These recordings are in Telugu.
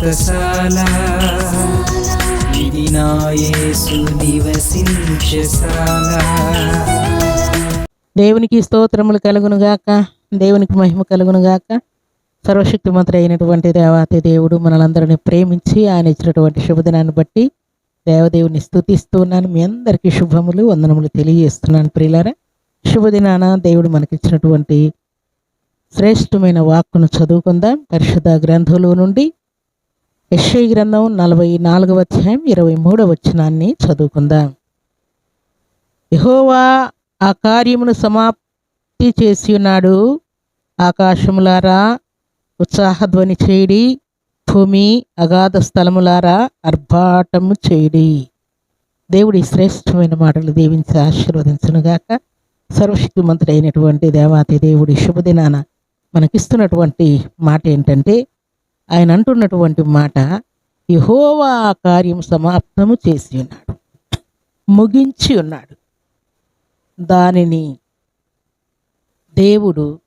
వ్రతశాల ఇది నా నివసించశాల దేవునికి స్తోత్రములు కలుగునుగాక దేవునికి మహిమ కలుగునుగాక సర్వశక్తిమంతుడు అయినటువంటి దేవాతి దేవుడు మనలందరినీ ప్రేమించి ఆయన ఇచ్చినటువంటి శుభదినాన్ని బట్టి దేవదేవుని స్థుతిస్తున్నాను మీ అందరికీ శుభములు వందనములు తెలియజేస్తున్నాను ప్రియులారా. శుభదినాన దేవుడు మనకిచ్చినటువంటి శ్రేష్టమైన వాక్కును చదువుకుందాం. పరిశుద్ధ గ్రంథంలో నుండి యశ్ఐ గ్రంథం నలభై నాలుగవ అధ్యాయం ఇరవై మూడవ వచనాన్ని చదువుకుందాం. యహోవా ఆ కార్యమును సమాప్తి చేసి ఉన్నాడు. ఆకాశములారా ఉత్సాహధ్వని చేయడి. భూమి అగాధ స్థలములారా అర్భాటము చేయడి. దేవుడి శ్రేష్టమైన మాటలు దీవించి ఆశీర్వదించునుగాక. సర్వశక్తిమంతుడైనటువంటి దేవాతి దేవుడి శుభదినాన మనకిస్తున్నటువంటి మాట ఏంటంటే ఆయన అంటున్నటువంటి మాట యహోవా ఆ కార్యం సమాప్తము చేసి ఉన్నాడు ముగించి ఉన్నాడు. దానిని దేవుడు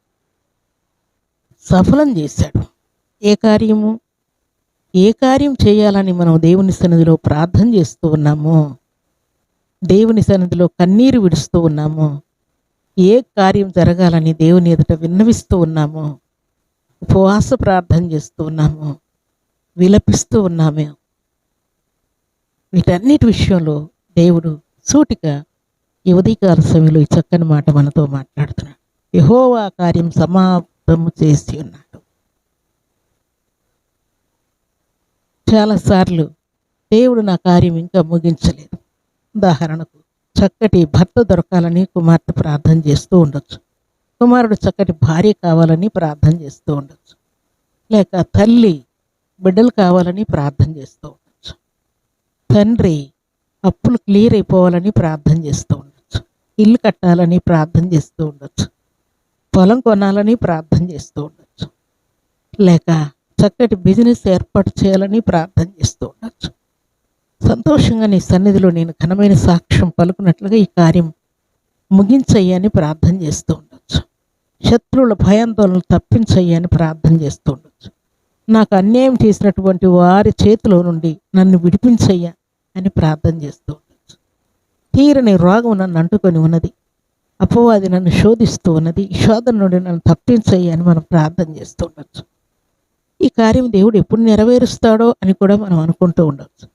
సఫలం చేశాడు. ఏ కార్యము? ఏ కార్యం చేయాలని మనం దేవుని సన్నిధిలో ప్రార్థన చేస్తూ ఉన్నామో? దేవుని సన్నిధిలో కన్నీరు విడుస్తూ ఉన్నామో? ఏ కార్యం జరగాలని దేవుని ఎదుట విన్నవిస్తూ ఉన్నామో? ఉపవాస ప్రార్థన చేస్తూ ఉన్నాము. విలపిస్తూ ఉన్నాము. వీటన్నిటి విషయంలో దేవుడు సూటిగా ఈ ఉదయకాల సమయంలో ఈ చక్కని మాట మనతో మాట్లాడుతున్నాడు యహోవా కార్యం సమాప్తము చేసి ఉన్నాడు. చాలాసార్లు దేవుడు నా కార్యం ఇంకా ముగించలేదు. ఉదాహరణకు చక్కటి భర్త దొరకాలని కుమార్తె ప్రార్థన చేస్తూ ఉండొచ్చు. కుమారుడు చక్కటి భార్య కావాలని ప్రార్థన చేస్తూ ఉండొచ్చు. లేక తల్లి బిడ్డలు కావాలని ప్రార్థన చేస్తూ ఉండొచ్చు. తండ్రి అప్పులు క్లియర్ అయిపోవాలని ప్రార్థన చేస్తూ ఉండొచ్చు. ఇల్లు కట్టాలని ప్రార్థన చేస్తూ ఉండొచ్చు. పొలం కొనాలని ప్రార్థన చేస్తూ ఉండొచ్చు. లేక చక్కటి బిజినెస్ ఏర్పాటు చేయాలని ప్రార్థన చేస్తూ ఉండొచ్చు. సంతోషంగా నీ సన్నిధిలో నేను ఘనమైన సాక్ష్యం పలుకున్నట్లుగా ఈ కార్యం ముగించయ్యని ప్రార్థన చేస్తూ ఉండొచ్చు. శత్రువుల భయాందోళనలు తప్పించయ్యని ప్రార్థన చేస్తూ ఉండొచ్చు. నాకు అన్యాయం చేసినటువంటి వారి చేతిలో నుండి నన్ను విడిపించయ్యా అని ప్రార్థన చేస్తూ ఉండొచ్చు. తీరని రోగం నన్ను అంటుకొని ఉన్నది. అపవాది నన్ను శోధిస్తూ ఉన్నది. ఈ శోధన నుండి నన్ను తప్పించయ్యా అని మనం ప్రార్థన చేస్తూ ఉండొచ్చు. ఈ కార్యం దేవుడు ఎప్పుడు నెరవేరుస్తాడో అని కూడా మనం అనుకుంటూ ఉండవచ్చు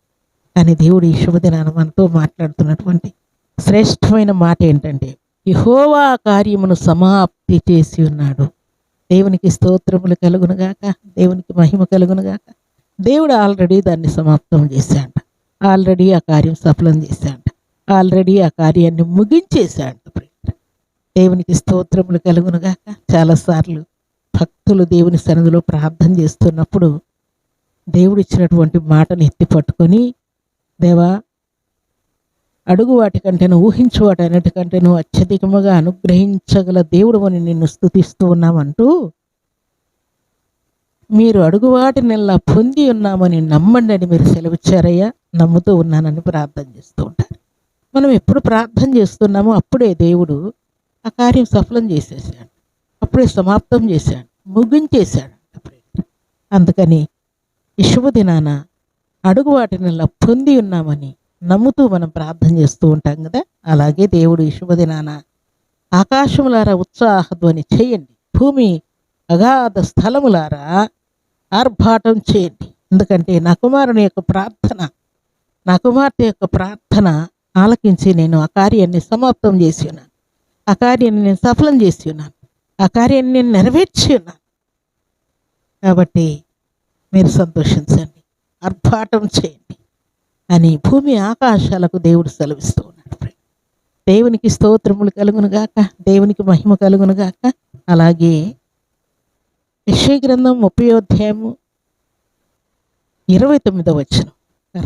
కానీ దేవుడు ఈ శుభదినాన్ని మనతో మాట్లాడుతున్నటువంటి శ్రేష్టమైన మాట ఏంటంటే యహోవా కార్యమును సమాప్తి చేసి ఉన్నాడు. దేవునికి స్తోత్రములు కలుగునుగాక దేవునికి మహిమ కలుగునుగాక దేవుడు ఆల్రెడీ దాన్ని సమాప్తం చేశాడు. ఆల్రెడీ ఆ కార్యం సఫలం చేశాడు. ఆల్రెడీ ఆ కార్యాన్ని ముగించేశాడు. దేవునికి స్తోత్రములు కలుగునుగాక చాలాసార్లు భక్తులు దేవుని సన్నిధిలో ప్రార్థన చేస్తున్నప్పుడు దేవుడు ఇచ్చినటువంటి మాటను ఎత్తి పట్టుకొని దేవా అడుగు వాటికంటేను ఊహించు వాటి అన్నిటికంటేను అత్యధికముగా అనుగ్రహించగల దేవుడు అని నిన్ను స్థుతిస్తూ ఉన్నామంటూ మీరు అడుగు వాటినెల్లా పొంది ఉన్నామని నమ్మండి అని మీరు సెలవిచ్చారయ్యా. నమ్ముతూ ఉన్నానని ప్రార్థన చేస్తూ ఉంటారు. మనం ఎప్పుడు ప్రార్థన చేస్తున్నామో అప్పుడే దేవుడు ఆ కార్యం సఫలం చేసేసాడు. అప్పుడే సమాప్తం చేశాడు. ముగించేశాడు అందుకని ఈ శుభదినాన అడుగు వాటినల్లా పొంది ఉన్నామని నమ్ముతూ మనం ప్రార్థన చేస్తూ ఉంటాం కదా? అలాగే దేవుడు శుభదినాన ఆకాశములారా ఉత్సాహధ్వని చేయండి. భూమి అగాధ స్థలములారా ఆర్భాటం చేయండి. ఎందుకంటే నా కుమారుని యొక్క ప్రార్థన నా కుమార్తె యొక్క ప్రార్థన ఆలకించి నేను ఆ కార్యాన్ని సమాప్తం చేసి ఉన్నాను. ఆ కార్యాన్ని నేను సఫలం చేసి ఉన్నాను. ఆ కార్యాన్ని నేను నెరవేర్చి ఉన్నాను. కాబట్టి మీరు సంతోషించండి. ఆర్భాటం చేయండి. అని భూమి ఆకాశాలకు దేవుడు సెలవిస్తూ ఉన్నాడు దేవునికి స్తోత్రములు కలుగునుగాక దేవునికి మహిమ కలుగునుగాక అలాగే యశ్వ గ్రంథం ముప్పై అధ్యాయము ఇరవై తొమ్మిదవ వచ్చిన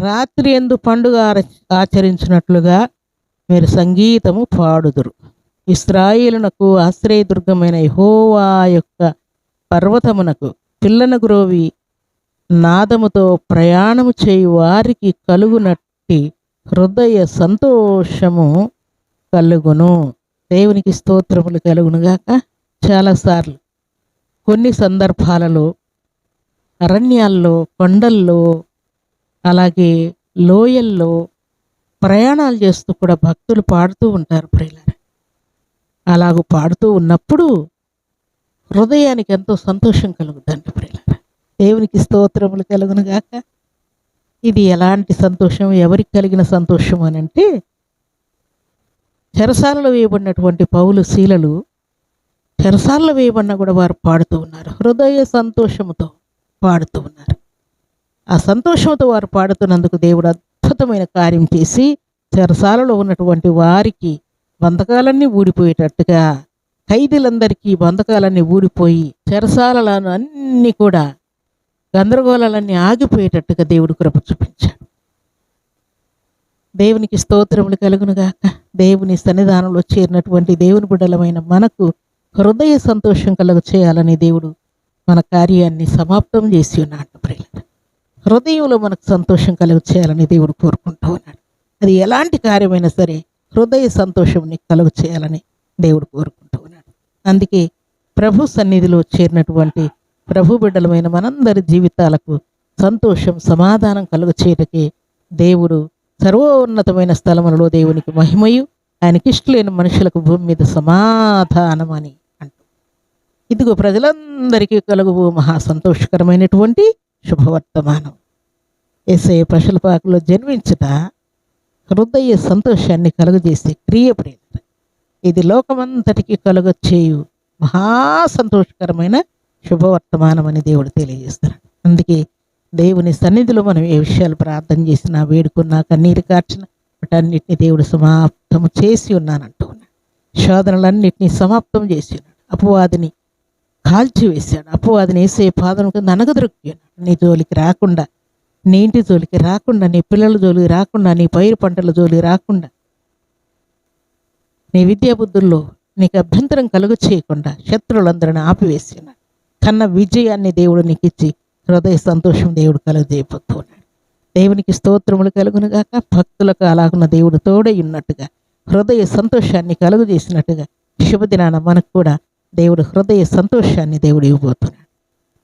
రాత్రి ఎందు పండుగ ఆచరించినట్లుగా మీరు సంగీతము పాడుదురు. ఇస్రాయిలునకు ఆశ్రయదుర్గమైన హోవా యొక్క పర్వతమునకు పిల్లన గ్రోవి నాదముతో ప్రయాణము చేయు వారికి కలుగునట్టి హృదయ సంతోషము కలుగును. దేవునికి స్తోత్రములు కలుగునుగాక. చాలాసార్లు కొన్ని సందర్భాలలో అరణ్యాల్లో కొండల్లో అలాగే లోయల్లో ప్రయాణాలు చేస్తూ కూడా భక్తులు పాడుతూ ఉంటారు ప్రియులారా. అలాగూ పాడుతూ ఉన్నప్పుడు హృదయానికి ఎంతో సంతోషం కలుగుతుంది ప్రియులారా. దేవునికి స్తోత్రములు కలుగునుగాక ఇది ఎలాంటి సంతోషం ఎవరికి కలిగిన సంతోషం అని అంటే చెరసాలలో వేయబడినటువంటి పౌలు శీలలు చెరసాలలో వేయబడినా కూడా వారు పాడుతూ ఉన్నారు. హృదయ సంతోషంతో పాడుతూ ఉన్నారు. ఆ సంతోషంతో వారు పాడుతున్నందుకు దేవుడు అద్భుతమైన కార్యం చేసి చెరసాలలో ఉన్నటువంటి వారికి బంధకాలన్నీ ఊడిపోయేటట్టుగా ఖైదీలందరికీ బంధకాలన్నీ ఊడిపోయి చెరసాలను అన్నీ కూడా గందరగోళాలన్నీ ఆగిపోయేటట్టుగా దేవుడు కృప చూపించాడు. దేవునికి స్తోత్రములు కలుగునుగాక దేవుని సన్నిధానంలో చేరినటువంటి దేవుని బిడ్డలమైన మనకు హృదయ సంతోషం కలుగ చేయాలని దేవుడు మన కార్యాన్ని సమాప్తం చేసి ఉన్నాడు ప్రియులారా. హృదయంలో మనకు సంతోషం కలుగ చేయాలని దేవుడు కోరుకుంటూ ఉన్నాడు. అది ఎలాంటి కార్యమైనా సరే హృదయ సంతోషం నీకు కలుగ చేయాలని దేవుడు కోరుకుంటూ ఉన్నాడు. అందుకే ప్రభు సన్నిధిలో చేరినటువంటి ప్రభు బిడ్డలమైన మనందరి జీవితాలకు సంతోషం సమాధానం కలుగ చేయటకే దేవుడు సర్వోన్నతమైన స్థలములలో దేవునికి మహిమయు. ఆయనకి ఇష్టలేని మనుషులకు భూమి మీద సమాధానం అని అంటూ. ఇదిగో ప్రజలందరికీ కలుగు మహా సంతోషకరమైనటువంటి శుభవర్తమానం. ఏసే పశులపాకులో జన్మించట హృదయ సంతోషాన్ని కలుగజేసే క్రియ ప్రేరణ. ఇది లోకమంతటికి కలుగచ్చేయు మహా సంతోషకరమైన శుభవర్తమానం అని దేవుడు తెలియజేస్తాడు. అందుకే దేవుని సన్నిధిలో మనం ఏ విషయాలు ప్రార్థన చేసినా వేడుకున్నా కన్నీరు కార్చిన వాటన్నిటిని దేవుడు సమాప్తము చేసి ఉన్నానంటూ ఉన్నాడు. సమాప్తం చేసి ఉన్నాడు. అపవాదిని కాల్చివేశాడు. అపవాదిని వేసే పాదం ననగదొరికి నీ జోలికి రాకుండా నీ ఇంటి జోలికి రాకుండా నీ పిల్లల జోలికి రాకుండా నీ పైరు పంటల జోలికి రాకుండా నీ విద్యాబుద్ధుల్లో నీకు అభ్యంతరం కలుగు చేయకుండా శత్రువులందరిని ఆపివేసినాడు కన్న విజయాన్ని దేవుడు నీకు ఇచ్చి హృదయ సంతోషం దేవుడు కలుగజేయబోతున్నాడు. దేవునికి స్తోత్రములు కలుగునుగాక భక్తులకు అలాగున్న దేవుడు తోడై ఉన్నట్టుగా హృదయ సంతోషాన్ని కలుగు చేసినట్టుగా శుభదినాన మనకు కూడా దేవుడు హృదయ సంతోషాన్ని దేవుడు ఇవ్వబోతున్నాడు.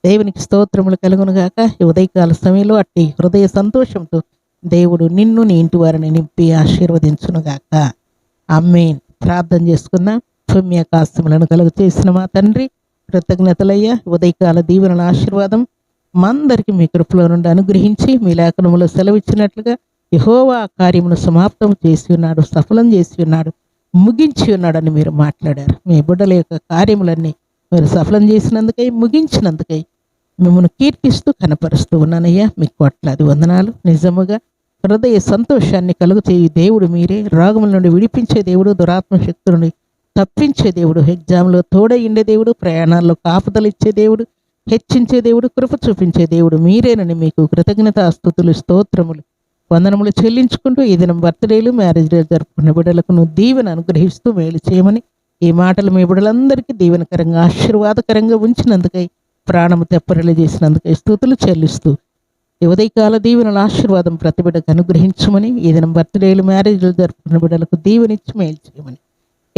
దేవునికి స్తోత్రములు కలుగునుగాక ఈ ఉదయకాల సమయంలో అట్టి హృదయ సంతోషంతో దేవుడు నిన్ను నీ ఇంటి వారిని నింపి ఆశీర్వదించునుగాక. అమ్మేన్ ప్రార్థన చేసుకున్నాం పుణ్యకాస్తములను కలుగు చేసిన మా తండ్రి కృతజ్ఞతలయ్యా. ఉదయకాల దీవెనల ఆశీర్వాదం మందరికి మీ కృపలో నుండి అనుగ్రహించి మీ లేఖనములో సెలవిచ్చినట్లుగా యహోవా కార్యమును సమాప్తం చేసి ఉన్నాడు సఫలం చేసి ఉన్నాడు ముగించి ఉన్నాడని మీరు మాట్లాడారు. మీ బిడ్డల యొక్క కార్యములన్నీ మీరు సఫలం చేసినందుకై ముగించినందుకై మిమ్మల్ని కీర్తిస్తూ కనపరుస్తూ ఉన్నానయ్యా. మీకు కోట్లాది వందనాలు. నిజముగా హృదయ సంతోషాన్ని కలుగు చేయు దేవుడు మీరే. రోగముల నుండి విడిపించే దేవుడు దురాత్మ శక్తుల నుండి తప్పించే దేవుడు ఎగ్జామ్లో తోడయిండే దేవుడు ప్రయాణాల్లో కాపుదలు ఇచ్చే దేవుడు హెచ్చించే దేవుడు కృప చూపించే దేవుడు మీరేనని మీకు కృతజ్ఞత స్థుతులు స్తోత్రములు. వందనములు చెల్లించుకుంటూ ఈ దినం బర్త్డేలు మ్యారేజ్ డేలు జరుపుకున్న బిడ్డలకు దీవెన అనుగ్రహిస్తూ మేలు చేయమని ఈ మాటలు మీ బిడ్డలందరికీ దీవెనకరంగా ఆశీర్వాదకరంగా ఉంచినందుకై ప్రాణము తెప్పరిలు చేసినందుకై స్థుతులు చెల్లిస్తూ ఉదయకాల దీవెనల ఆశీర్వాదం ప్రతి బిడ్డకు అనుగ్రహించమని ఈ దినం బర్త్డేలు మ్యారేజ్లు జరుపుకున్న బిడ్డలకు దీవెనిచ్చి మేలు చేయమని.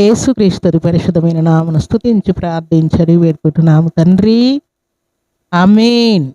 యేసుక్రీస్తు పరిశుద్ధమైన నామను స్తుతించి ప్రార్థించడి వేడుకుంటున్నాము తండ్రి. అమీన్